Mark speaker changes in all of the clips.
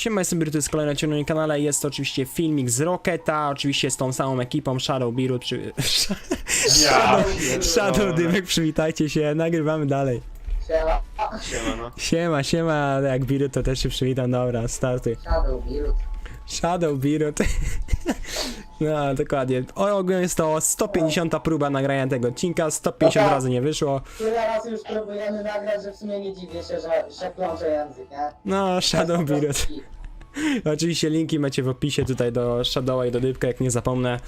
Speaker 1: Siema, jestem Biru, to jest kolejny odcinek na moim kanale. Jest to oczywiście filmik z Rocketa, oczywiście z tą samą ekipą Shadow Biru, przy...
Speaker 2: Ja.
Speaker 1: Shadow Dymek, przywitajcie się, nagrywamy dalej.
Speaker 3: Siema,
Speaker 2: Siema, no.
Speaker 1: Siema, siema, jak Biru to też się przywitam, dobra, startuj.
Speaker 3: Shadow Build.
Speaker 1: Shadow Biru, to... No, dokładnie. O, ogólnie jest to 150 próba nagrania tego odcinka, 150
Speaker 3: Dobra.
Speaker 1: razy nie wyszło.
Speaker 3: Tyle razy już próbujemy nagrać, że w sumie nie dziwię się, że, że plącze język, nie?
Speaker 1: No, Shadow Biru. Oczywiście linki macie w opisie tutaj do Shadowa i do Dybka, jak nie zapomnę.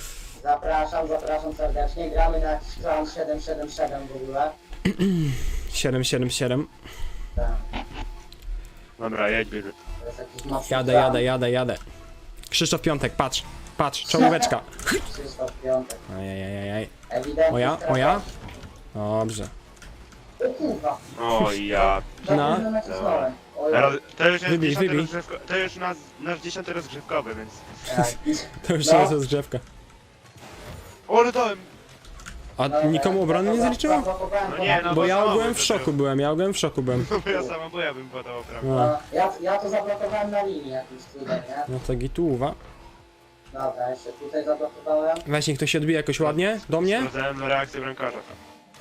Speaker 3: Zapraszam, zapraszam serdecznie. Gramy na klan 777 w ogóle.
Speaker 1: 777.
Speaker 3: Tak.
Speaker 2: Dobra, jedź Bill.
Speaker 3: To jest jakiś mocny
Speaker 1: Jadę, jadę, jadę, jadę. Krzysztof Piątek, patrz, patrz, czołóweczka. Ajajajaj. Moja, moja? Dobrze.
Speaker 3: O
Speaker 2: ja.
Speaker 1: No.
Speaker 3: no.
Speaker 2: Teraz- To już jest
Speaker 1: Wybij,
Speaker 2: dziesiąty
Speaker 1: wybij.
Speaker 2: rozgrzewko, to już nas, nasz dziesiąty rozgrzewkowy, więc...
Speaker 1: To już
Speaker 3: No.
Speaker 1: jest rozgrzewka.
Speaker 2: O, ale dałem!
Speaker 1: A nikomu obrony nie
Speaker 3: za-
Speaker 1: zaliczyło?
Speaker 2: No nie, no
Speaker 1: Bo ja
Speaker 2: samo
Speaker 1: byłem w szoku byłem, ja byłem w szoku byłem.
Speaker 2: No bo ja sama, bo ja bym podał, prawda?
Speaker 1: No,
Speaker 3: No, ja, ja to zablokowałem na linii jakimś cudem, nie?
Speaker 1: no to gituwa.
Speaker 3: Dobra, jeszcze tutaj zablokowałem.
Speaker 1: Weź niech to się odbije jakoś ładnie, do mnie?
Speaker 2: Sprawdzałem reakcję bramkarza.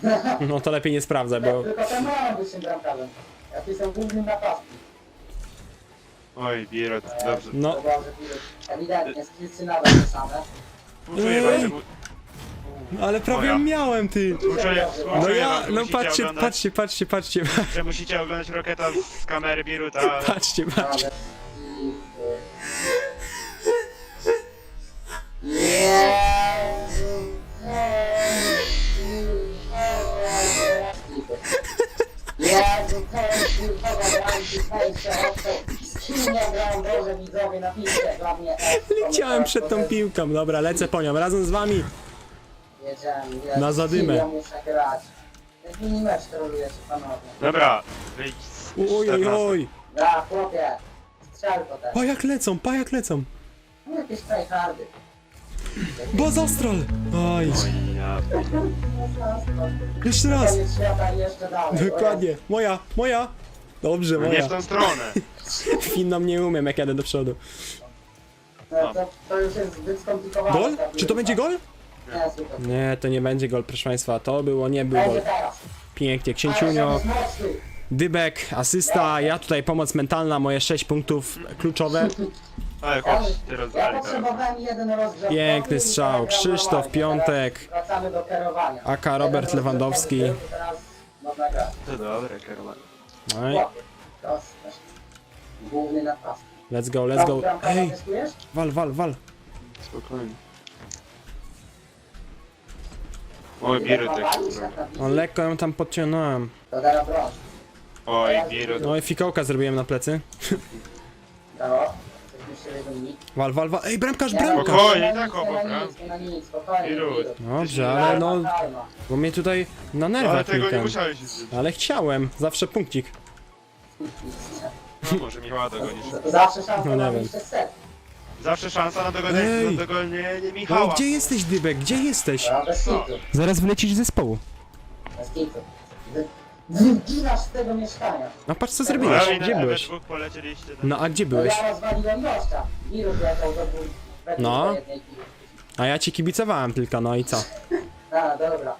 Speaker 1: No to lepiej nie sprawdzaj, bo...
Speaker 3: Tylko ten mam być tym bramkarzem. Ja tu jestem głównym napastnikiem.
Speaker 2: Oj, Birot, dobrze.
Speaker 1: No,
Speaker 3: widać. Ewidentnie, skillsy nadal te same.
Speaker 2: Uczuję mu-
Speaker 1: ale prawie
Speaker 2: Moja.
Speaker 1: miałem ty.
Speaker 2: Uczuję,
Speaker 1: No
Speaker 2: uczuję
Speaker 1: ja, no
Speaker 2: musicie
Speaker 1: patrzcie,
Speaker 2: oglądać,
Speaker 1: patrzcie, patrzcie, patrzcie,
Speaker 2: Że musicie oglądać Roketa z kamery Biruta.
Speaker 1: patrzcie, patrzcie.
Speaker 3: Ale...
Speaker 1: Leciałem przed tą piłką, dobra, lecę po nią, razem z wami. Na zadymę.
Speaker 3: trolujecie, panowie.
Speaker 2: Dobra, wyjdź z
Speaker 1: Oj, oj,
Speaker 2: 14.
Speaker 1: oj.
Speaker 3: Da, chłopie, strzel to też.
Speaker 1: Pa jak lecą, pa jak lecą.
Speaker 3: No, Jakieś tryhardy.
Speaker 1: Bazastral. Oj,
Speaker 2: Oj, ja...
Speaker 1: jeszcze raz.
Speaker 3: Koniec świata i jeszcze dalej.
Speaker 1: Dokładnie, moja, moja. Dobrze,
Speaker 2: No nie
Speaker 1: moja.
Speaker 2: w tą stronę.
Speaker 1: Finną nie umiem, jak jadę do przodu.
Speaker 3: No, to, to już jest zbyt skomplikowane.
Speaker 1: Gol?
Speaker 3: ta
Speaker 1: Czy to będzie gol?
Speaker 3: Nie, super.
Speaker 1: Nie, to nie będzie gol, proszę państwa. To było, nie był
Speaker 3: Będzie
Speaker 1: gol.
Speaker 3: teraz.
Speaker 1: Pięknie, księciunio,
Speaker 3: mocny.
Speaker 1: dybek, asysta, ja tutaj pomoc mentalna, moje 6 punktów kluczowe.
Speaker 2: Ale chodź, ty
Speaker 3: ja
Speaker 2: rozwali teraz.
Speaker 3: potrzebowałem jeden rozgrzewkowy
Speaker 1: Piękny
Speaker 3: i
Speaker 1: strzał, Krzysztof. Piątek.
Speaker 3: Teraz Wracamy do kierowania.
Speaker 1: AK Robert Lewandowski.
Speaker 3: był, Teraz można grać.
Speaker 2: To dobre, kierowanie.
Speaker 1: Oj,
Speaker 3: Chłopie, proste. Główny napastnik.
Speaker 1: let's go, let's go.
Speaker 3: Bramka
Speaker 1: Ej, wal, wal, wal.
Speaker 2: Spokojnie. Oj, Birut tak
Speaker 3: Walisz jak na
Speaker 1: O,
Speaker 3: wizji.
Speaker 1: lekko ją tam podciągnąłem.
Speaker 3: To teraz.
Speaker 2: Oj, Birut.
Speaker 1: No i fikołka zrobiłem na plecy.
Speaker 3: Dało.
Speaker 1: Wal, wal, wal. Ej, bramkarz, bramkarz!
Speaker 2: Spokojnie, tak obok, a?
Speaker 1: Dobrze, ale no, bo mnie tutaj na
Speaker 2: Ale
Speaker 1: nerwach
Speaker 2: tego nie
Speaker 1: ten.
Speaker 2: musiałeś zrobić.
Speaker 1: Ale chciałem, zawsze punkcik.
Speaker 2: No, może Michała dogonisz.
Speaker 3: Zawsze szansa
Speaker 1: No nie
Speaker 3: na
Speaker 1: wiem.
Speaker 3: wyjście z set.
Speaker 2: Zawsze szansa na dogonienie,
Speaker 1: Ej!
Speaker 2: na dogonienie
Speaker 1: No
Speaker 2: Michała.
Speaker 1: gdzie jesteś, Dybek? Gdzie jesteś?
Speaker 3: Bez kitu,
Speaker 1: Zaraz wylecisz z zespołu.
Speaker 3: bez kitu. Wy- Wyginasz z tego mieszkania.
Speaker 1: No patrz co
Speaker 2: No,
Speaker 1: zrobiłeś.
Speaker 2: ale
Speaker 1: Gdzie
Speaker 2: we
Speaker 1: byłeś?
Speaker 2: dwóch polecieliście. do-
Speaker 1: No a gdzie
Speaker 3: No
Speaker 1: byłeś?
Speaker 3: ja rozwaliłem gościa. Wirus leciał do dwóch. we dwóch
Speaker 1: No.
Speaker 3: do jednej piłki.
Speaker 1: A ja ci kibicowałem tylko, no i co?
Speaker 3: A, dobra.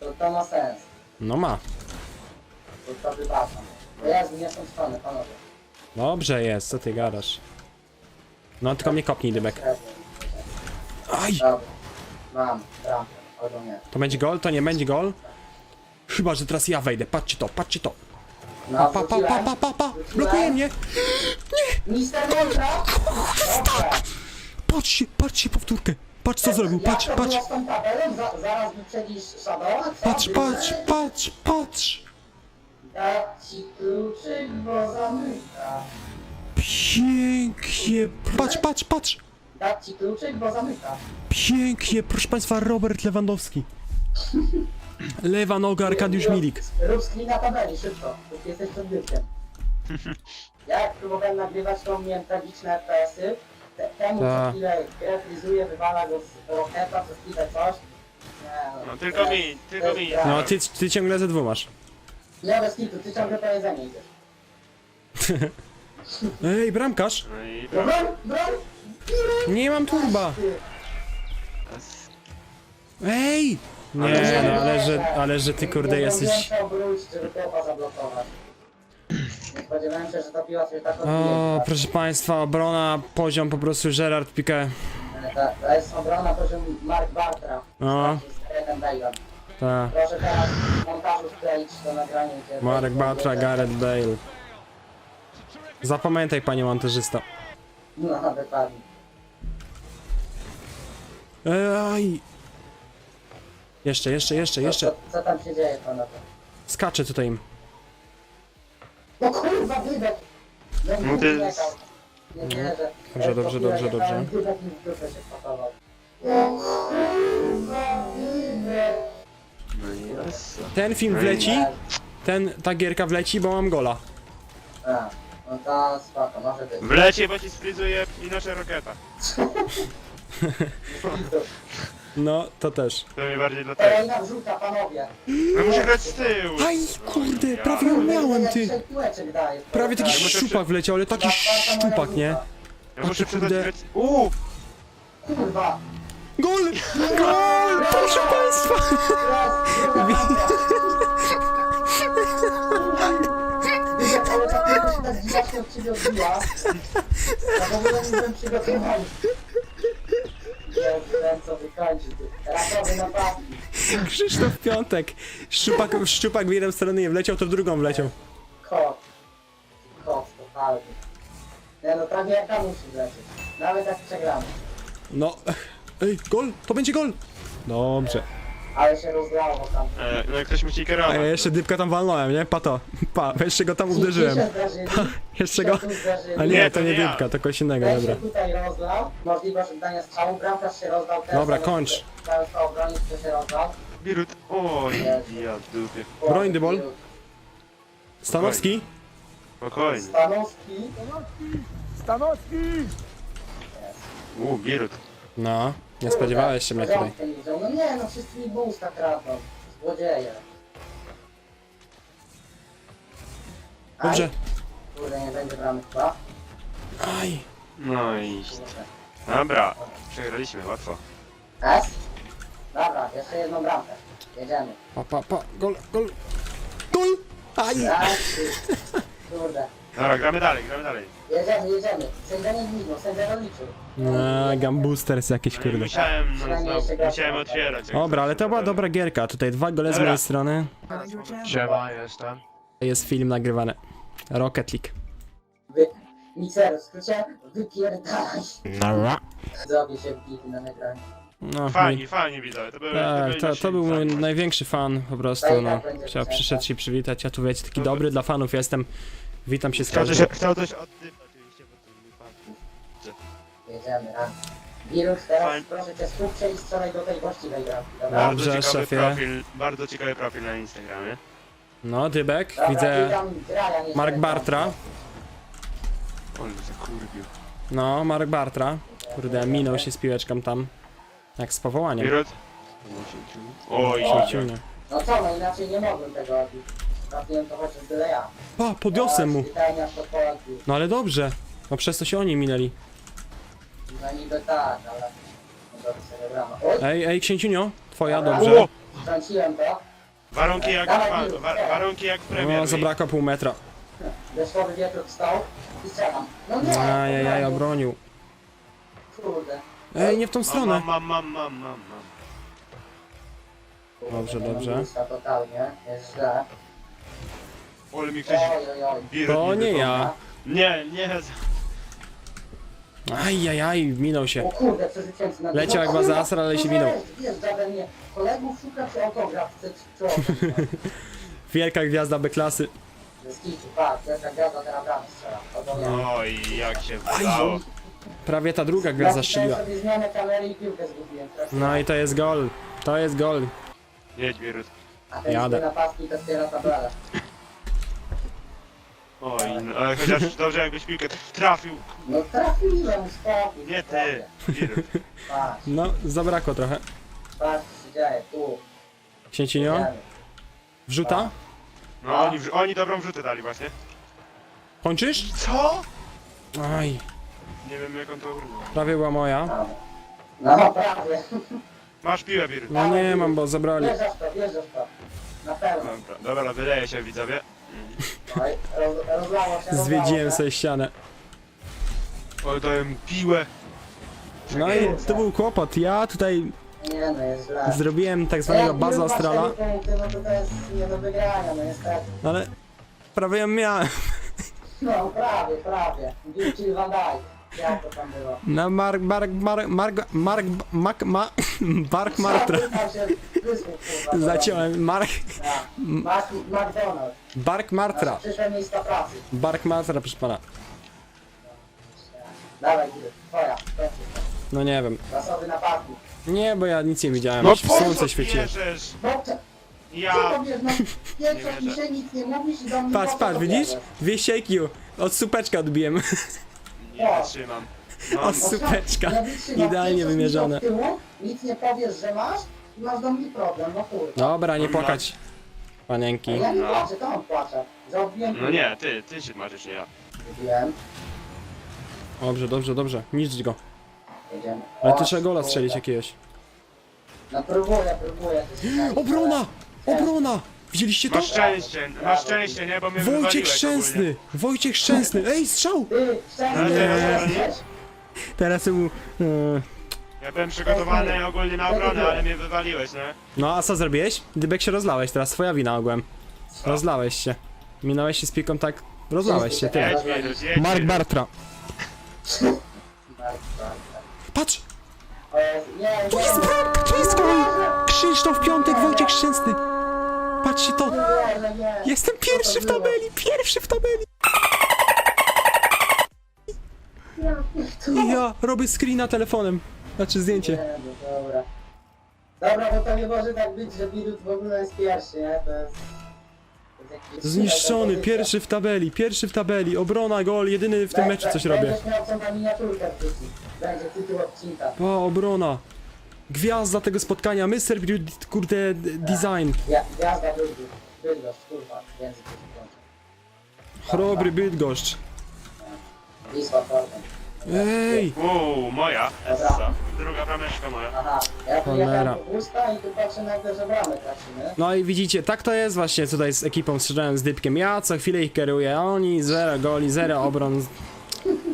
Speaker 3: To, to ma sens.
Speaker 1: No ma.
Speaker 3: To, to wybaczam. To ja z nie tą stronę, panowie.
Speaker 1: Dobrze jest, co ty gadasz? No tylko mnie kopnij, Dybek. Aj!
Speaker 3: Dobra. Mam, bramkę. Albo nie.
Speaker 1: To będzie gol? To nie będzie gol? Chyba, że teraz ja wejdę. Patrzcie to, patrzcie to.
Speaker 3: No,
Speaker 1: Pa, pa, pa, pa, pa, pa, pa. Blokuje mnie.
Speaker 3: Mister Montra! Dobrze.
Speaker 1: Patrzcie, patrzcie powtórkę. Patrz co zrobił, patrz, patrz.
Speaker 3: było z tą tabelą? Za, zaraz wyprzedzisz Shadowa? Co?
Speaker 1: Patrz, patrz, patrz, patrz.
Speaker 3: Ci kluczyk, bo zamyka.
Speaker 1: Pięknie. Patrz, patrz, patrz.
Speaker 3: Dać ci kluczyk, bo zamyka.
Speaker 1: Pięknie, proszę państwa, Robert Lewandowski. Lewa noga, Arkadiusz Milik.
Speaker 3: Rób screen na tabeli, szybko. Póki jesteś przed biurkiem. Ja jak próbowałem nagrywać, to miałem tragiczne FPS-y. Te- Temu
Speaker 1: Ta.
Speaker 3: co chwilę grę frizuje, wywala go z roketa, co chwilę coś. Nie,
Speaker 2: No, tylko mi, tylko mi.
Speaker 1: No, ty, ty ciągle ze dwu masz.
Speaker 3: Nie, bez kitu, ty ciągle po jedzenie idziesz.
Speaker 1: Ej, bramkarz!
Speaker 2: No i
Speaker 3: No broń, broń!
Speaker 1: Nie mam turba! Ej! Nie, no ale że, ale że ty kurde jesteś...
Speaker 3: obrócić, żeby kopa zablokować. Spodziewałem się, że ta piła sobie tak odbije.
Speaker 1: O, proszę państwa, obrona, poziom po prostu Gerard Piqué.
Speaker 3: Ta, to jest obrona poziom Mark Bartra.
Speaker 1: No.
Speaker 3: Z Garrethem Bale'em.
Speaker 1: Tak.
Speaker 3: Proszę teraz w montażu wkleić to nagranie, gdzie...
Speaker 1: Marek Batra, Gareth Bale. Zapamiętaj, panie montażysto.
Speaker 3: No, dokładnie.
Speaker 1: Ej! Jeszcze, jeszcze, jeszcze, jeszcze.
Speaker 3: Co, co tam się dzieje, panowie?
Speaker 1: Skaczę tutaj im.
Speaker 3: No kurwa, wydech! No,
Speaker 2: No to jest-
Speaker 3: Nie wierzę.
Speaker 1: Dobrze, dobrze, dobrze, dobrze.
Speaker 3: Jechałem, Wydech mi w dupę się wpakował. No kurwa, wydech!
Speaker 2: No i jest.
Speaker 1: Ten film wleci, ten, ta gierka wleci, bo mam gola.
Speaker 3: A, no to spoko, może być.
Speaker 2: Wlecie, bo ci sfrizuje inaczej roketa.
Speaker 1: No, to też.
Speaker 2: To mnie bardziej dlatego.
Speaker 3: Kolejna wrzuta, panowie.
Speaker 2: No muszę grać z tyłu.
Speaker 1: Aj, kurde, prawie ją miałem, ty.
Speaker 3: trzech piłeczek daje.
Speaker 1: Prawie taki
Speaker 2: muszę przy-
Speaker 1: szczupak wleciał, ale taki szczupak, nie?
Speaker 2: Ja muszę
Speaker 1: kurde.
Speaker 2: grać... Uuu!
Speaker 3: Kurwa!
Speaker 1: Gol! Gol! Proszę państwa!
Speaker 3: Widzę, ale ta dziwacznie od ciebie odbiła. Ja w ogóle nie byłem przygotowany. Nie wiem co wykończy, ty. Rasowy napastnik.
Speaker 1: Krzysztof Piątek. Szczupak, szczupak w jedną stronę nie wleciał, to w drugą wleciał.
Speaker 3: Kot. Kot, totalny. Nie no, ta gierka musi lecieć. Nawet jak przegramy.
Speaker 1: No. Ej, gol! To będzie gol! Dobrze.
Speaker 3: Ale się rozlało tam.
Speaker 2: E, no ktoś musi
Speaker 1: A
Speaker 2: kierować.
Speaker 1: ja jeszcze dybka tam walnąłem, nie? Pa to. Pa, jeszcze go tam uderzyłem.
Speaker 3: Zdarzyli.
Speaker 1: Jeszcze go... A nie, to nie dybka, to kogoś innego,
Speaker 3: Ten
Speaker 1: dobra.
Speaker 3: się tutaj rozlał, możliwość oddania strzału, bramkarz się rozlał też.
Speaker 1: Dobra,
Speaker 3: ale
Speaker 1: kończ.
Speaker 3: Cały to obronić, to się rozlał.
Speaker 2: Birut. Oj, ja w dupie.
Speaker 1: Broń, dybol. Stanowski?
Speaker 2: Spokojnie.
Speaker 3: Stanowski.
Speaker 2: Uuu, Birut.
Speaker 1: No, nie spodziewałeś się mnie tutaj.
Speaker 3: Widział. No nie, no wszyscy mi boosta kradną. Złodzieje. Aj,
Speaker 1: Dobrze.
Speaker 3: Kurde, nie będzie bramy chyba.
Speaker 1: Aj.
Speaker 2: No i...
Speaker 3: Kurde.
Speaker 2: Dobra. Przegraliśmy, łatwo.
Speaker 3: S? Dobra, jeszcze jedną bramkę. Jedziemy.
Speaker 1: Pa, pa, pa. Gol, gol. Gol! Aj!
Speaker 3: Raz, trzy. Kurde.
Speaker 2: Dobra, gramy dalej, gramy dalej.
Speaker 3: Jedziemy, jedziemy. Sędzia nie gwizdnął, sędzia rozliczył.
Speaker 1: A, Gamboosters jakieś,
Speaker 2: No
Speaker 1: kurde.
Speaker 2: musiałem, no, znowu,
Speaker 3: gra
Speaker 2: musiałem otwierać. jak
Speaker 1: Dobra, ale
Speaker 2: zawsze,
Speaker 1: to była dobra gierka. Tutaj dwa gole z
Speaker 2: Dobra.
Speaker 1: mojej strony.
Speaker 2: Siema, jestem.
Speaker 1: Jest film nagrywany. Rocket League.
Speaker 3: Wy... Micer, w skrócie, wypierdalaj. Zrobię się wbity na nagranie.
Speaker 1: No,
Speaker 2: Fajni,
Speaker 1: mój-
Speaker 2: fajni widzowie, to były
Speaker 1: Tak,
Speaker 2: byli
Speaker 1: to,
Speaker 2: nasi
Speaker 1: to był mój
Speaker 2: fani.
Speaker 1: największy fan po prostu,
Speaker 3: Tak,
Speaker 1: no.
Speaker 3: tak, często.
Speaker 1: przyszedł się przywitać, ja tu wiecie, taki dobry dla fanów jestem. Witam się z
Speaker 2: Chciał coś,
Speaker 1: każdym.
Speaker 2: chciał coś oddychać
Speaker 3: Jedziemy, ran. Wirus, teraz
Speaker 2: Fajnie.
Speaker 3: proszę cię skup się i strzelaj do tej właściwej bramki, dobra?
Speaker 1: Dobrze,
Speaker 2: Bardzo ciekawy
Speaker 1: szefie.
Speaker 2: profil, bardzo ciekawy profil na Instagramie.
Speaker 1: No, Dybek,
Speaker 3: Dobra,
Speaker 1: widzę
Speaker 3: tam
Speaker 1: Mark
Speaker 3: strzelaj.
Speaker 1: Bartra.
Speaker 2: On zakurwił.
Speaker 1: No, Mark Bartra. Kurde, minął się z piłeczką tam. Jak z powołaniem.
Speaker 2: Birut? Oj,
Speaker 1: Ciuciunia.
Speaker 3: No co, no inaczej nie mogłem tego robić. Trafiłem to chociaż byle ja.
Speaker 1: Pa, podniosłem mu.
Speaker 3: Pytania.
Speaker 1: No ale dobrze. No przez to się oni minęli.
Speaker 3: No niby tak, ale... No. Oj,
Speaker 1: Ej, ej, księciunio, twoja,
Speaker 3: Dobra.
Speaker 1: dobrze.
Speaker 2: O!
Speaker 3: wtrąciłem to.
Speaker 2: Warunki jak,
Speaker 3: Dawaj,
Speaker 2: wa, wa, warunki jak w Premier
Speaker 1: No,
Speaker 2: League.
Speaker 1: zabrakło pół metra.
Speaker 3: Deszczowy wiatr wstał i strzelam. No nie!
Speaker 1: Ajajaj, obronił.
Speaker 3: Kurde.
Speaker 1: Ej, nie w tą
Speaker 2: Mam,
Speaker 1: stronę.
Speaker 2: mam, mam, mam, mam, mam.
Speaker 3: Kurde,
Speaker 1: Dobrze,
Speaker 3: nie
Speaker 1: dobrze.
Speaker 3: totalnie, jest źle.
Speaker 2: Ole mi ktoś...
Speaker 3: Oj, oj, oj.
Speaker 2: Birut
Speaker 1: To nie ja.
Speaker 2: Nie, nie.
Speaker 1: Ajajaj, minął
Speaker 3: O
Speaker 1: się.
Speaker 3: kurde, przerzuciłem się na
Speaker 1: Leciał jak bazasar, ale się minął.
Speaker 3: Wjeżdża we mnie. Kolegów szuka czy autograf chce czy czy
Speaker 1: Wielka gwiazda B-klasy.
Speaker 3: Z kitu, patrz, jaka gwiazda teraz bramy strzela. Obowiązek.
Speaker 2: Oj, jak się wydało.
Speaker 1: Prawie ta druga gwiazda strzeliła.
Speaker 3: sobie zmianę kamery i piłkę zgubiłem. Teraz
Speaker 1: No i to jest gol. To jest gol.
Speaker 2: Jedź, Birut.
Speaker 3: A ten
Speaker 1: jadę.
Speaker 3: napastnik to.
Speaker 2: Oj, no, ale chociaż dobrze jakbyś piłkę trafił.
Speaker 3: No trafiłem, spokój.
Speaker 2: Nie ty.
Speaker 3: Patrz,
Speaker 1: No, zabrakło trochę.
Speaker 3: patrz co się dzieje, tu.
Speaker 1: Księcinio, wrzuta.
Speaker 2: No oni, wrz- oni dobrą wrzutę dali właśnie.
Speaker 1: Kończysz?
Speaker 2: Co?
Speaker 1: Aj,
Speaker 2: Nie wiem jak on to urwał.
Speaker 1: prawie była moja.
Speaker 3: No, no prawie.
Speaker 2: Masz piłę, Biru.
Speaker 1: No nie mam, bo zabrali.
Speaker 3: Wjeżdżasz w to, wjeżdżasz w to. Na pewno.
Speaker 2: Dobra, dobra, wyleje się widzowie.
Speaker 3: Oj, roz, rozlało się, rozlało
Speaker 1: Zwiedziłem sobie ścianę.
Speaker 2: Oddaję piłę.
Speaker 1: No i to był kłopot. Ja tutaj
Speaker 3: Nie no, jest źle.
Speaker 1: zrobiłem tak zwanego
Speaker 3: Jak
Speaker 1: baza astrala,
Speaker 3: cztery Punkty, no to to jest nie do wygrania, no niestety.
Speaker 1: ale prawie ją miałem.
Speaker 3: No prawie, prawie. Bill Van Dijk. Jak to tam było?
Speaker 1: Na Mark, Mark, Mark, Mark, Mark, Mark, ma, Mark Martra.
Speaker 3: Tam się wysłuch, kurwa,
Speaker 1: Zaciąłem, Mark,
Speaker 3: Ja. Mac- McDonald's.
Speaker 1: Bark
Speaker 3: Nasze
Speaker 1: Martra.
Speaker 3: przyszłe miejsca pracy.
Speaker 1: Bark Martra, proszę pana.
Speaker 3: Dawaj. Twoja.
Speaker 1: No nie wiem.
Speaker 3: Rasowy napastnik.
Speaker 1: Nie, bo ja nic nie widziałem.
Speaker 2: No po co
Speaker 1: Słońce świeciło.
Speaker 2: bierzesz?
Speaker 3: No, co? Co
Speaker 2: Ja...
Speaker 3: wiesz, no?
Speaker 2: Nie
Speaker 3: mi się nic nie mówisz i do mnie
Speaker 1: Patrz, patrz, widzisz?
Speaker 3: bierzesz?
Speaker 1: 200 IQ. Od supeczka odbiłem.
Speaker 2: No,
Speaker 1: Od supeczka.
Speaker 3: Nie wytrzymasz,
Speaker 1: Idealnie wymierzone.
Speaker 3: od tyłu, Nic nie powiesz, że masz i masz do mnie problem, no kurwa.
Speaker 1: Dobra, nie płakać. Panienki.
Speaker 3: Ja nie
Speaker 2: No.
Speaker 3: płaczę, to on płacze.
Speaker 2: No nie, ty, ty się marzysz, nie ja.
Speaker 3: Wiem.
Speaker 1: Dobrze, dobrze, dobrze. Niszcz go.
Speaker 3: Jedziemy.
Speaker 1: Ale
Speaker 3: O,
Speaker 1: tu trzeba gola strzelić jakiegoś.
Speaker 3: No próbuję, próbuję.
Speaker 1: Obrona! Obrona! Widzieliście to?
Speaker 2: Masz szczęście, masz szczęście, nie? Bo mnie
Speaker 1: Wojciech
Speaker 2: wywaliłeś
Speaker 1: Szczęsny! Wojciech Szczęsny! Ej, strzał!
Speaker 3: Ty, szczęście,
Speaker 2: Nie.
Speaker 3: jesteś?
Speaker 1: Teraz mu... e.
Speaker 2: Ja byłem przygotowany ogólnie na obronę, ale mnie wywaliłeś, nie?
Speaker 1: No, a co zrobiłeś? Dybek się rozlałeś, teraz twoja wina ogółem. Rozlałeś się. Minąłeś się z piką tak... Rozlałeś się.
Speaker 2: Jedź, jedź,
Speaker 1: Mark. Bartra. Patrz! Tu jest brak! Tu jest gol! Krzysztof Piątek, Wojciech Szczęsny! Patrzcie to! Jestem pierwszy w tabeli! Pierwszy w tabeli! I ja robię screena telefonem. Znaczy zdjęcie.
Speaker 3: Nie, no dobra. Dobra, bo to nie może tak być, że Birut w ogóle jest pierwszy, nie? To jest... to jest jakiś-
Speaker 1: Zniszczony, pierwszy w tabeli, pierwszy w tabeli, obrona, gol, jedyny w tym meczu coś robię.
Speaker 3: Będziesz miał co na miniaturkę wrzucić. Będzie tytuł odcinka.
Speaker 1: O, obrona. Gwiazda tego spotkania, Mr. Beauty, kurde, design.
Speaker 3: Ja, gwiazda Bydgoszcz, Bydgoszcz, kurwa, język już kończę.
Speaker 1: Chrobry Bydgoszcz.
Speaker 3: Wisła Torben.
Speaker 1: Ej!
Speaker 2: Uuu, moja, Essa. Druga brameczka moja.
Speaker 3: Aha, ja tu
Speaker 1: Cholera.
Speaker 3: jechałem do usta i tu patrzę nagle, że bramy tracimy.
Speaker 1: No i widzicie, tak to jest właśnie tutaj z ekipą, strzelałem z Dybkiem. Ja co chwilę ich kieruję, a oni zero goli, zero obron.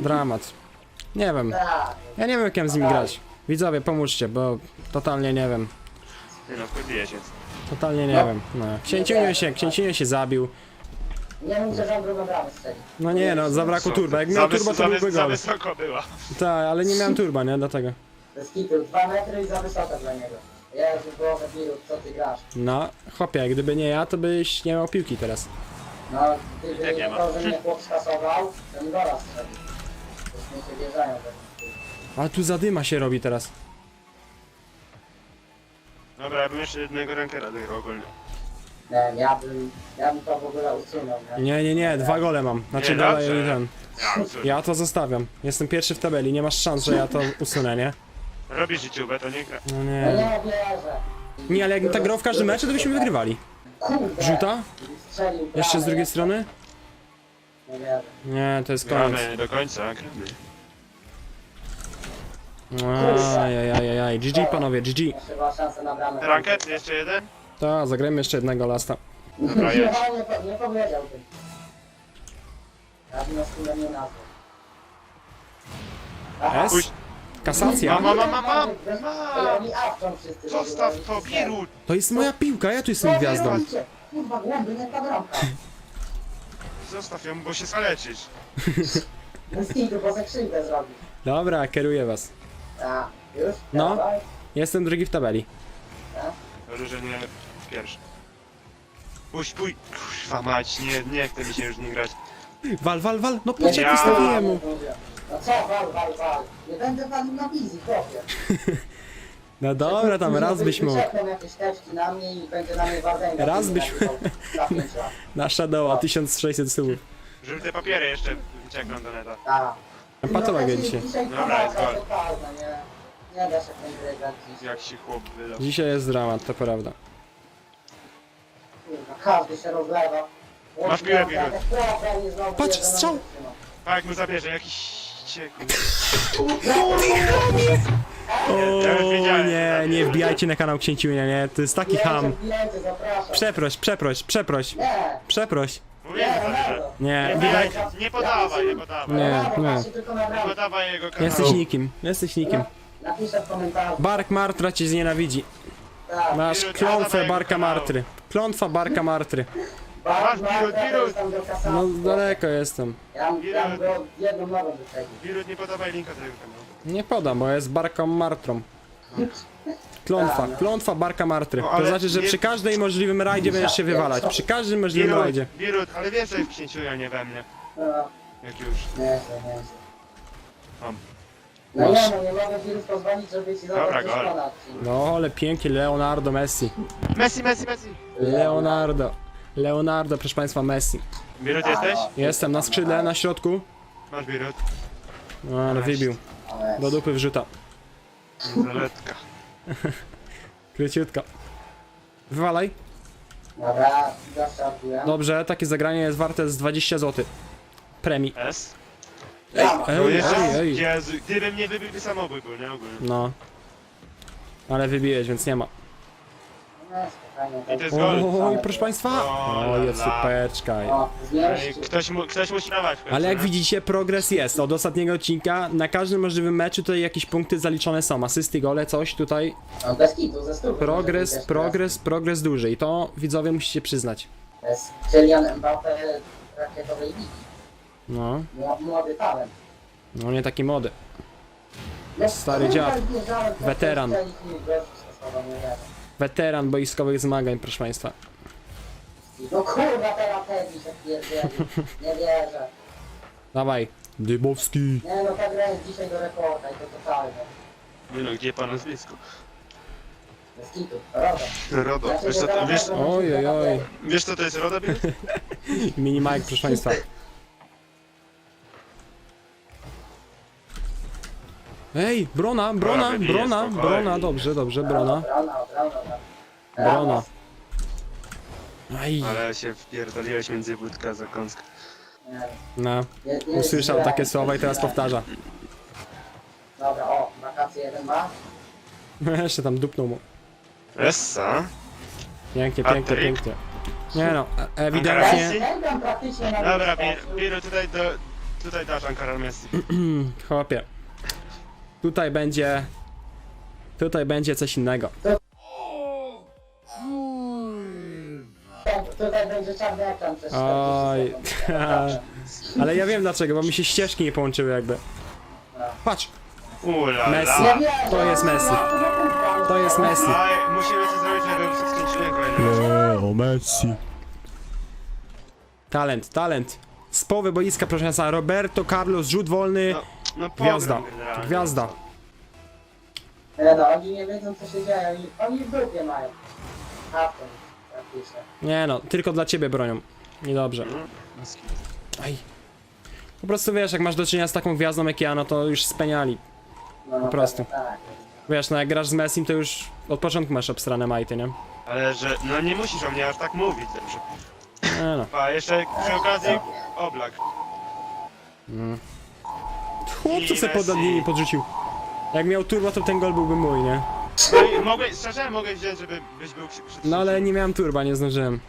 Speaker 1: Dramat. Nie wiem,
Speaker 3: Tak,
Speaker 1: ja nie wiem jak mam z nimi grać. Widzowie, pomóżcie, bo totalnie nie wiem.
Speaker 2: No, się.
Speaker 1: Totalnie nie wiem. No. Księciunio się, księciunio się zabił.
Speaker 3: nie mów, że on drugą bramę strzeli.
Speaker 1: No nie no, zabrakło turba. Jak
Speaker 2: Za
Speaker 1: miał
Speaker 2: wys-
Speaker 1: turbo,
Speaker 2: za
Speaker 1: to
Speaker 2: wys-
Speaker 1: byłby
Speaker 2: Za
Speaker 1: gol.
Speaker 2: wysoko była.
Speaker 1: Tak, ale nie miałem turba, nie? Dlatego.
Speaker 3: To jest kitul, dwa metry i za wysoka dla niego. Jezu, Boże, Birut, co ty grasz?
Speaker 1: No, chłopie, gdyby nie ja, to byś nie miał piłki teraz.
Speaker 3: No, gdyby
Speaker 2: Tak nie
Speaker 3: nie
Speaker 2: ma.
Speaker 3: to, że mnie chłop skasował, to mi gola strzelił. Już mi się wierzają we mnie.
Speaker 1: Ale tu zadyma się robi teraz.
Speaker 2: Dobra, ja bym jeszcze jednego rankera zagrał ogólnie.
Speaker 3: Nie ja bym, ja bym to w ogóle usunął, nie?
Speaker 1: Nie, nie, nie, dwa gole mam. Znaczy
Speaker 2: Nie,
Speaker 1: gola
Speaker 2: dobrze.
Speaker 1: i ten.
Speaker 2: Ja,
Speaker 1: to zostawiam. Jestem pierwszy w tabeli, nie masz szans, że ja to usunę, nie?
Speaker 2: Robisz YouTube'a, to nie gra.
Speaker 1: No
Speaker 3: No
Speaker 1: nie.
Speaker 3: nie wierzę.
Speaker 1: Nie, ale jakbym tak grał w każdym meczu, to byśmy wygrywali.
Speaker 3: Kurde.
Speaker 1: Rzuta?
Speaker 3: Strzelił
Speaker 1: Jeszcze z drugiej strony?
Speaker 3: Nie wierzę.
Speaker 1: Nie, to jest koniec.
Speaker 2: Gramy do końca, gramy.
Speaker 1: Ajajajajaj, GG panowie, GG.
Speaker 3: Jeszcze była szansa na bramę.
Speaker 2: Ranket, jeszcze jeden?
Speaker 1: To, zagrajmy jeszcze jednego lasta.
Speaker 2: Dobra,
Speaker 3: Nie,
Speaker 2: jedź.
Speaker 3: nie, po- nie powiedziałbym. Ja bym nas nie nazwał.
Speaker 1: S? Kasacja?
Speaker 2: Ma, ma, ma, ma,
Speaker 3: Ale
Speaker 2: ma.
Speaker 3: oni awczą wszyscy.
Speaker 2: Zostaw to, Birut!
Speaker 1: To jest moja piłka, ja tu jestem gwiazdą.
Speaker 3: Kurwa, głęby, nie ta bramka.
Speaker 2: Zostaw ją, bo się skaleczysz.
Speaker 3: Muskitu, bo se krzywdę zrobi.
Speaker 1: Dobra, kieruję was.
Speaker 3: A, już?
Speaker 1: No.
Speaker 3: Dawaj.
Speaker 1: Jestem drugi w tabeli.
Speaker 2: Dobrze, że nie pierwszy. Puść, pój... Kurwa mać, nie, nie chce mi się już nie grać.
Speaker 1: Wal, wal, wal, no patrz jak
Speaker 2: Ja-
Speaker 1: wystawiłem mu.
Speaker 3: No co, wal, wal, wal. Nie będę walił na wizji, chłopie.
Speaker 1: No dobra, tam raz byś mógł.
Speaker 3: Wyciekną jakieś teczki na mnie i będzie na mnie wardęga.
Speaker 1: Raz byś-
Speaker 3: Za pięć lat.
Speaker 1: Na Shadowa 1600 subów.
Speaker 2: Żółte papiery jeszcze wyciekną do neta.
Speaker 3: Tak.
Speaker 1: Patologia dzisiaj.
Speaker 3: Dzisiaj
Speaker 2: Dobra, jest
Speaker 3: totalna, nie? Nie da się w tej grę grać dziś.
Speaker 2: Jak się chłop wydał.
Speaker 1: Dzisiaj jest dramat, to prawda.
Speaker 3: Kurwa, każdy się rozlewa.
Speaker 2: Masz piłę,
Speaker 1: Patrz, strzał.
Speaker 2: Tak, mu zabierze, jakiś cieku.
Speaker 1: O nie, nie wbijajcie na kanał Księciunia, nie? To jest taki ham.
Speaker 3: Zapraszam.
Speaker 1: Przeproś, przeproś, przeproś,
Speaker 3: Nie,
Speaker 1: przeproś.
Speaker 2: Mówiłem,
Speaker 3: nie,
Speaker 2: że.
Speaker 1: Nie,
Speaker 2: Nie,
Speaker 1: widać.
Speaker 2: nie, podawaj, nie podawaj.
Speaker 1: Nie, nie.
Speaker 2: Nie podawaj jego kanału.
Speaker 1: Jesteś nikim, jesteś nikim.
Speaker 3: Napiszę w komentarzu.
Speaker 1: Bark Martra cię znienawidzi.
Speaker 3: Tak.
Speaker 1: Masz klątwę Barka. Martry. Klątwa Barka Martry.
Speaker 2: Masz
Speaker 3: do kasacji.
Speaker 1: No daleko jestem.
Speaker 3: Ja mam, ja mam go jedną nogą wyprzedził.
Speaker 2: Wirut, nie podawaj linka do jego kanału.
Speaker 1: Nie podam, bo jest Barką Martrą. Klątwa, klątwa Barka Martry.
Speaker 2: No,
Speaker 1: To
Speaker 2: ale
Speaker 1: znaczy, że
Speaker 2: nie-
Speaker 1: przy każdym możliwym rajdzie będziesz się wywalać. Przy każdym możliwym
Speaker 2: Wirut,
Speaker 1: rajdzie.
Speaker 2: Wirut, ale wiesz, że w księciu, a nie we mnie.
Speaker 3: No,
Speaker 2: Jak już.
Speaker 3: No
Speaker 1: Masz.
Speaker 3: nie, no nie mogę wirus pozwolić, żeby ci
Speaker 2: Dobra,
Speaker 3: zabrać
Speaker 2: gol.
Speaker 1: No, ale pięknie, Leonardo Messi.
Speaker 2: Messi, Messi, Messi.
Speaker 1: Leonardo. Leonardo, proszę Państwa, Messi.
Speaker 2: Wirut jesteś?
Speaker 1: Jestem na skrzydle, na środku.
Speaker 2: Masz wirut.
Speaker 1: No, ale wybił. Do dupy wrzuta.
Speaker 2: Zaletka.
Speaker 1: Króciutko. Wywalaj.
Speaker 3: Dobra.
Speaker 1: Dobrze, takie zagranie jest warte z 20 zł. Premii.
Speaker 2: S.
Speaker 3: Ja,
Speaker 2: No
Speaker 1: Ej,
Speaker 2: jeszcze,
Speaker 1: ej, ej.
Speaker 2: Jezu, gdybym nie wybił, to samobój był, nie? Ogólnie.
Speaker 1: No. Ale wybiłeś, więc nie ma.
Speaker 3: No.
Speaker 2: I to jest gol.
Speaker 1: Oj, proszę Państwa.
Speaker 2: O,
Speaker 1: O, jest
Speaker 2: la, la.
Speaker 3: O,
Speaker 2: Ej,
Speaker 3: zmieścił.
Speaker 2: Ktoś, mu, ktoś musi dawać. w końcu,
Speaker 1: Ale jak
Speaker 2: nie?
Speaker 1: widzicie, progres jest. Od ostatniego odcinka na każdym możliwym meczu tutaj jakieś punkty zaliczone są. Asysty, gole, coś tutaj.
Speaker 3: No bez kitu, ze stóp.
Speaker 1: Progres, progres, progres duży. I to widzowie musicie przyznać.
Speaker 3: To jest Kylian Mbappé rakietowej ligi.
Speaker 1: No,
Speaker 3: Mło- Młody talent.
Speaker 1: no nie taki młody.
Speaker 3: No,
Speaker 1: Stary
Speaker 3: kurwa,
Speaker 1: dziad.
Speaker 3: wjeżdżałem,
Speaker 1: Weteran.
Speaker 3: gość nie.
Speaker 1: Weteran boiskowych zmagań, proszę Państwa.
Speaker 3: No kurwa, teraz Teddy się pierdzieli. Nie wierzę.
Speaker 1: Dawaj. Dybowski.
Speaker 3: Nie no, ta gra jest dzisiaj do reporta i to totalnie.
Speaker 2: Nie no, gdzie pan nazwisko?
Speaker 3: Bez kitu. Roda.
Speaker 2: Rodo.
Speaker 3: Ja się
Speaker 2: Wiesz co, to, wiesz,
Speaker 1: Oj,
Speaker 3: muszę
Speaker 1: oj,
Speaker 2: wiesz co to jest Rodo? Bill?
Speaker 1: Mini Mike, proszę Państwa. Ej, Brona, Brona,
Speaker 2: wybije,
Speaker 1: Brona,
Speaker 2: spokojnie.
Speaker 1: Brona, dobrze, dobrze, Brona.
Speaker 3: Brona, Brona,
Speaker 1: Brona. Aj,
Speaker 2: Ale się wpierdoliłeś między wódka a zakąska.
Speaker 3: Nie,
Speaker 1: no, usłyszał takie słowa i teraz powtarza.
Speaker 3: Dobra, o, wakacje jeden ma.
Speaker 1: Jeszcze tam dupnął mu.
Speaker 2: Essa?
Speaker 1: Pięknie, pięknie, pięknie. Nie no, e- ewidentnie,
Speaker 3: sięgam praktycznie na
Speaker 2: Dobra. Biru, tutaj do... Tutaj dasz Ankara Messi.
Speaker 1: chłopie. Tutaj będzie, tutaj będzie coś innego.
Speaker 3: Tutaj będzie czarny ekran przez 40
Speaker 1: Oj,
Speaker 3: sekund.
Speaker 1: ale ja wiem dlaczego, bo mi się ścieżki nie połączyły jakby. Patrz,
Speaker 2: Ula
Speaker 1: Messi. To jest Messi. To jest Messi.
Speaker 2: Aj, musimy coś zrobić, żeby kolejny
Speaker 1: Leo Messi. Talent, talent. Z połowy boiska, proszę Państwa, Roberto Carlos, rzut wolny,
Speaker 2: No, no
Speaker 1: gwiazda,
Speaker 2: generalnie.
Speaker 1: gwiazda.
Speaker 3: Nie no, oni nie wiedzą co się dzieje, oni, oni w dupie mają. Praktycznie.
Speaker 1: Nie no, tylko dla Ciebie bronią. Niedobrze. Aj. Po prostu wiesz, jak masz do czynienia z taką gwiazdą jak ja, no to już speniali.
Speaker 3: No,
Speaker 1: Po prostu.
Speaker 3: Tak.
Speaker 1: Wiesz, no jak grasz z Messim, to już od początku masz obstrane majty, nie?
Speaker 2: Ale że, no nie musisz o mnie aż tak mówić, dobrze.
Speaker 1: Nie no.
Speaker 2: A jeszcze przy okazji oblak.
Speaker 1: Chłopcu se
Speaker 2: Messi.
Speaker 1: pod linii podrzucił. Jak miał turbo, to ten gol byłby mój, nie?
Speaker 2: No i mogę, szczerze mogę wziąć, żeby byś był przy, przy
Speaker 1: No ale nie miałem turba, nie zdążyłem.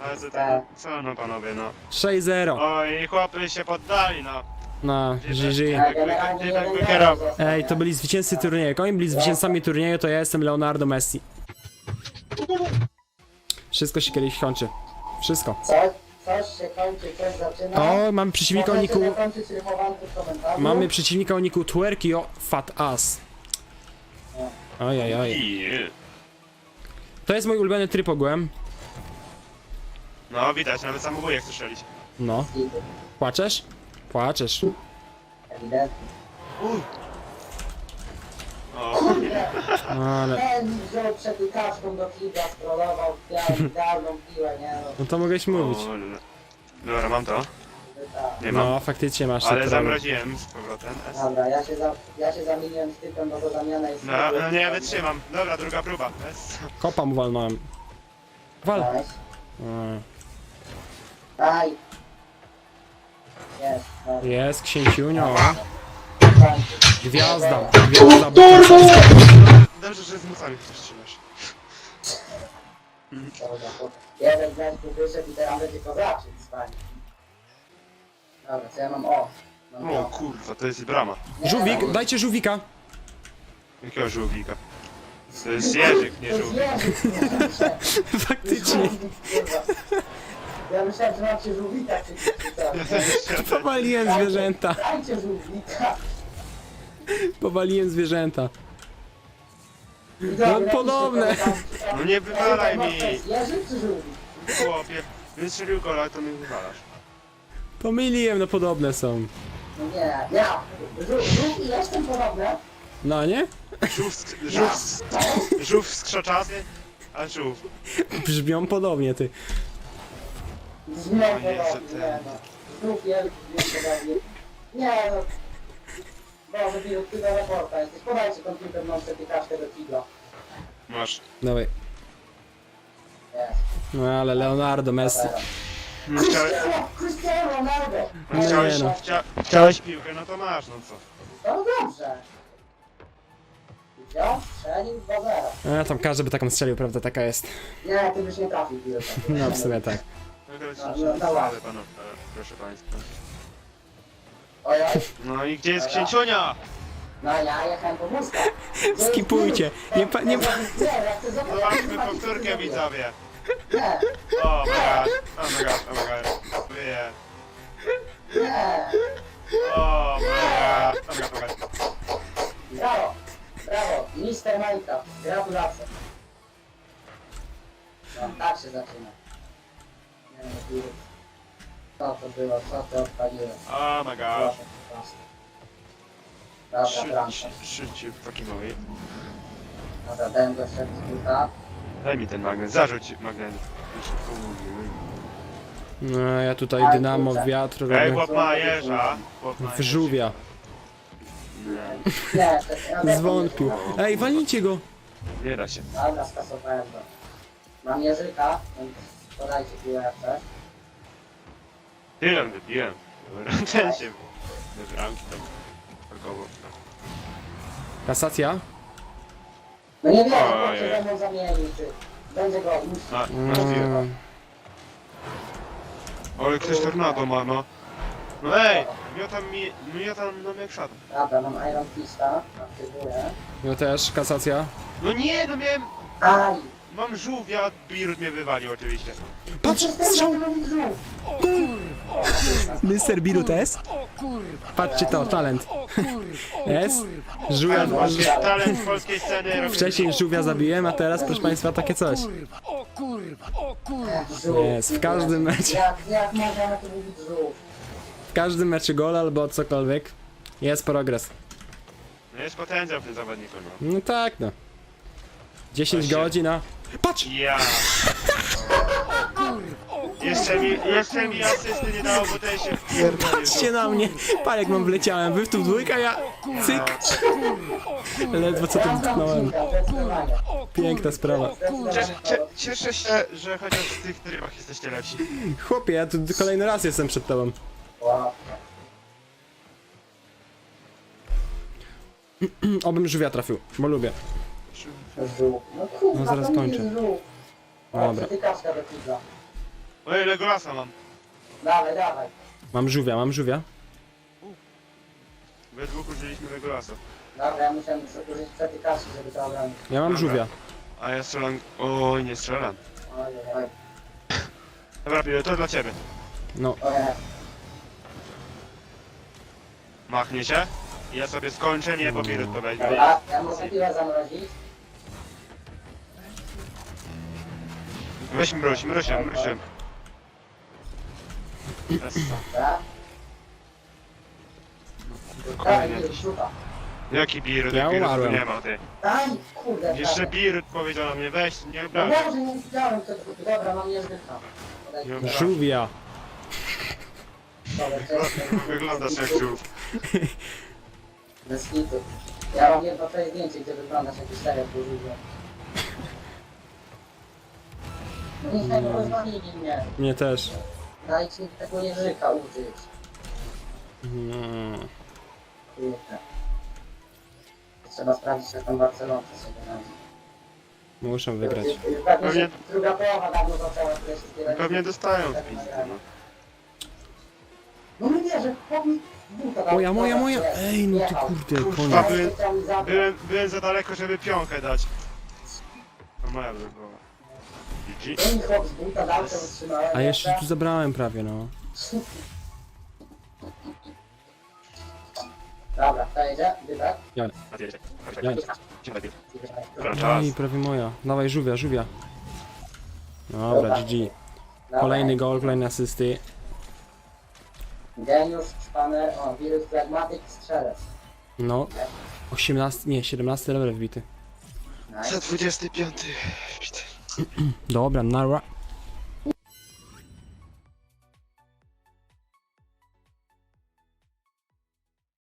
Speaker 2: Ale co, tam, co no panowie, no.
Speaker 1: 6-0.
Speaker 2: Oj, chłopy się poddali, no.
Speaker 1: No, GG.
Speaker 3: Ale
Speaker 2: tak
Speaker 3: jeden jeden został,
Speaker 1: Ej, to byli zwycięzcy turnieju. Jak oni byli zwycięzcami turnieju, to ja jestem Leonardo Messi. Wszystko się kiedyś kończy. Wszystko.
Speaker 3: Coś, coś się kończy, coś zaczyna.
Speaker 1: O, mamy przeciwnika o niku...
Speaker 3: zakończyć rymowanty w komentarzu.
Speaker 1: Mamy przeciwnika o niku Twerkio Fat Ass. Oj, oj, oj.
Speaker 2: I...
Speaker 1: To jest mój ulubiony tryb ogółem.
Speaker 2: No widać, nawet samobójek strzelić.
Speaker 1: No. Płaczesz? Płaczesz.
Speaker 3: Ewidentnie.
Speaker 2: O,
Speaker 1: No, ale...
Speaker 3: Ten wziął przetykaczką do kibla, scrollował, miał idealną piłę, nie no.
Speaker 1: No to mogłeś mówić.
Speaker 2: o, Dobra, mam to.
Speaker 3: tak.
Speaker 2: Nie mam.
Speaker 1: No, faktycznie masz
Speaker 2: Ale
Speaker 1: te
Speaker 2: zamroziłem z powrotem. S.
Speaker 3: Dobra, ja się, za, ja się zamieniłem z typem, bo do zamiana jest...
Speaker 2: No, no nie wytrzymam. Dobra, druga próba. S.
Speaker 1: Kopa mu walnąłem. Wal. Mm.
Speaker 3: Daj. Jest, no.
Speaker 1: Jest, księciunio.
Speaker 3: Tańczy.
Speaker 1: Gwiazda, gwiazda.
Speaker 2: Dobrze, że z mocami strzelasz.
Speaker 3: Dobra, to Jeden z tu wyszedł i teraz będzie kozaczyk z pani. Dobra, co ja mam? O! Mam
Speaker 2: O
Speaker 3: to.
Speaker 2: kurwa, to jest brama.
Speaker 3: Nie,
Speaker 1: Żółwik,
Speaker 3: no,
Speaker 1: dajcie żółwika.
Speaker 2: Jakiego żółwika? To jest jeżyk,
Speaker 3: To
Speaker 2: nie
Speaker 3: jest
Speaker 2: żółwik.
Speaker 3: jeżyk, nie, myślałem-
Speaker 1: Faktycznie.
Speaker 3: kurwa. Ja myślałem, że macie żółwika czy czy coś.
Speaker 1: Powaliłem zwierzęta.
Speaker 3: Dajcie żółwika.
Speaker 1: Powaliłem zwierzęta.
Speaker 3: I dobra,
Speaker 1: No, podobne.
Speaker 2: No nie wywalaj mi!
Speaker 3: jest Jeżyk czy żółwik?
Speaker 2: Chłopie, wystrzelił gola, to mnie wywalasz.
Speaker 1: Pomyliłem, no podobne są.
Speaker 3: No nie, ja. Żół- Żółw i jestem podobny.
Speaker 1: No nie?
Speaker 2: Żółw, sk- żółw, żółw skrzoczaty, a żółw.
Speaker 1: Brzmią podobnie, ty.
Speaker 3: Brzmią
Speaker 2: O Jezu,
Speaker 3: podobnie, nie no. Żółw jest brzmią podobnie. Nie no. Boże, Bilu, ty do reporta jesteś. Podajcie komputer, mam sobie kaszkę do kibla.
Speaker 2: Masz.
Speaker 1: Dawaj.
Speaker 3: Jest.
Speaker 1: No ale Leonardo Messi.
Speaker 3: Dobra.
Speaker 2: No, chciałeś,
Speaker 3: Cristiano, Cristiano Ronaldo.
Speaker 2: no, chciałeś,
Speaker 1: Nie no.
Speaker 2: chcia, chciałeś piłkę, no to masz, no co?
Speaker 3: No dobrze. Wziął, strzelił 2-0.
Speaker 1: A tam każdy by taką strzelił, prawda? Taka jest.
Speaker 3: Nie, ty byś nie trafił.
Speaker 1: No w sumie tak.
Speaker 2: No to jest
Speaker 3: No,
Speaker 2: no,
Speaker 3: no, dobra.
Speaker 2: panu, e, proszę państwa. No i gdzie jest księciunia?
Speaker 3: No ja jechałem po wózkach.
Speaker 1: Skipujcie. Nie pa- nie pa-.
Speaker 2: Zobaczmy powtórkę widzowie.
Speaker 3: Nie,
Speaker 2: O my god, oh my god, oh my god. Wyje.
Speaker 3: nie.
Speaker 2: O my god, oh my god, oh my god.
Speaker 3: Brawo, brawo, Mister Minecraft, gratulacje. No, tak się zaczyna. Nie no, wirus. Co to było, co to odpaliłem?
Speaker 2: Oh my god.
Speaker 3: Proszę, proszę. Dobra,
Speaker 2: Trzy,
Speaker 3: bramka.
Speaker 2: trzy, trzy ci taki mały.
Speaker 3: Dobra, dałem go jeszcze.
Speaker 2: Daj mi ten magnes, zarzuć magnes.
Speaker 1: No ja tutaj dynamo, wiatr
Speaker 2: Ej,
Speaker 1: robię.
Speaker 2: chłop ma jeża. Chłop ma. Nie,
Speaker 3: Nie, to ja
Speaker 1: Zwątpił. Ej, walnijcie go.
Speaker 2: nie da się.
Speaker 3: Dobra, skasowałem go. Mam jeżyka, więc podajcie piłę jak coś.
Speaker 2: Tyle wypiłem. Dobra, Ten się do bramki tam parkował.
Speaker 1: Kasacja?
Speaker 3: No nie wiem,
Speaker 2: Ojej.
Speaker 3: kto się ze mną zamienił, czy będzie go.
Speaker 2: A, masz dwie.
Speaker 1: Mm,
Speaker 2: Ale ktoś tornado ma, no. No ej, miotam mi, miotam no jak szat.
Speaker 3: Dobra, mam Iron Fista, aktywuję.
Speaker 1: ja też, kasacja.
Speaker 2: No nie, no miałem,
Speaker 3: Aj!
Speaker 2: mam żółwia, Birut mnie wywalił oczywiście.
Speaker 1: Patrz, strzał! Mr. Birut S. Patrzcie to, talent. S. Żółwia,
Speaker 2: Właśnie talent polskiej sceny robi
Speaker 1: wcześniej żółwia zabiłem, a teraz, proszę państwa, takie coś. Jest, w każdym meczu.
Speaker 3: To?
Speaker 1: W każdym meczu gol albo cokolwiek. Jest progres.
Speaker 2: No jest potencjał w tym zawodniku, no.
Speaker 1: No tak, no. 10
Speaker 2: Właśnie.
Speaker 1: godzin, a... Patrz!
Speaker 2: Ja. Jeszcze mi, jeszcze mi asysty nie dało, bo ten się wpierdolił.
Speaker 1: Patrzcie na mnie! Parek mam wleciałem, wy w tu w dwójkę, ja... Cyk! Ledwo co tu dotknąłem. Piękna sprawa.
Speaker 2: Cieszę,
Speaker 3: Zdecydowanie.
Speaker 2: cie, cieszę się, że chociaż w tych trybach jesteście lepsi.
Speaker 1: Chłopie, ja tu kolejny raz jestem przed tobą. Obym żółwia trafił, bo lubię.
Speaker 3: No
Speaker 1: No, zaraz kończę. Dobra.
Speaker 3: O, Ty do kibla.
Speaker 2: Oj, Legolasa mam.
Speaker 3: Dawaj, dawaj.
Speaker 1: Mam żółwia, mam żółwia.
Speaker 2: We dwóch użyliśmy Legolasa.
Speaker 3: Dobra, ja muszę użyć przetykaszy, żeby to obronić.
Speaker 1: Ja mam
Speaker 2: Dobra.
Speaker 1: żółwia.
Speaker 2: A ja strzelam... Oj, nie strzelam.
Speaker 3: Ojej, oj.
Speaker 2: Dobra, Piotr, to dla ciebie.
Speaker 1: No,
Speaker 3: Ojej.
Speaker 2: Machnie się. I ja sobie skończę, nie, bo Birut to weźmie.
Speaker 3: Dobra, ja muszę piłę zamrozić.
Speaker 2: Mroź. Jest.
Speaker 3: Dobra. Dawaj,
Speaker 2: Kolejny.
Speaker 3: Bill, szuka.
Speaker 2: Jaki Birut?
Speaker 1: Ja
Speaker 2: Birut
Speaker 1: umarłem.
Speaker 2: nie ma, ty.
Speaker 3: Daj, kurde,
Speaker 2: Jeszcze
Speaker 3: dawaj.
Speaker 2: Birut powiedział na mnie, weź, nie
Speaker 3: No
Speaker 2: obrażaj.
Speaker 3: Boże, nie widziałem tego. Dobra, mam. Podaj
Speaker 2: Nie
Speaker 3: piłę.
Speaker 1: żółwia.
Speaker 3: Dobra, cześć.
Speaker 2: Wyglądasz jak żółw.
Speaker 3: Bez hitu. Ja mam jedno twoje zdjęcie, gdzie wyglądasz jak cztery później. Niech tego rozwalili mnie.
Speaker 1: Mnie też.
Speaker 3: Dajcie mi tego jeżyka użyć.
Speaker 1: Mm.
Speaker 3: Kurde. Trzeba sprawdzić, jak tam Barcelona sobie radzi.
Speaker 1: Muszę wygrać.
Speaker 3: Już- już Pewnie,
Speaker 2: Pewnie-
Speaker 3: że druga połowa dawno zaczęła, które się zbierają.
Speaker 2: Pewnie dostają z pizzy, no.
Speaker 3: No nie wierzę, chłopnik buta dał.
Speaker 1: Moja, moja, moja!
Speaker 3: Jest,
Speaker 1: Ej, no ty kurde,
Speaker 2: Kurwa,
Speaker 1: koniec.
Speaker 2: by-. Byłem, byłem za daleko, żeby pionkę dać. No moja by była. GG.
Speaker 3: Ten chłop z buta dał, to wytrzymałem.
Speaker 1: A jeszcze tu zabrałem prawie, no.
Speaker 3: Dobra, to wybrak.
Speaker 2: Odjedzie.
Speaker 1: Ja.
Speaker 3: Dobra,
Speaker 2: Czas.
Speaker 1: Ej, prawie moja. Dawaj, żółwia, żółwia. Dobra, GG. Kolejny gol, kolejne asysty.
Speaker 3: Geniusz, szpaner, o, wirus, pragmatyk, strzelec.
Speaker 1: No. 18, nie, 17 level wbity.
Speaker 3: Nice.
Speaker 2: 25.
Speaker 1: Dobra, nara.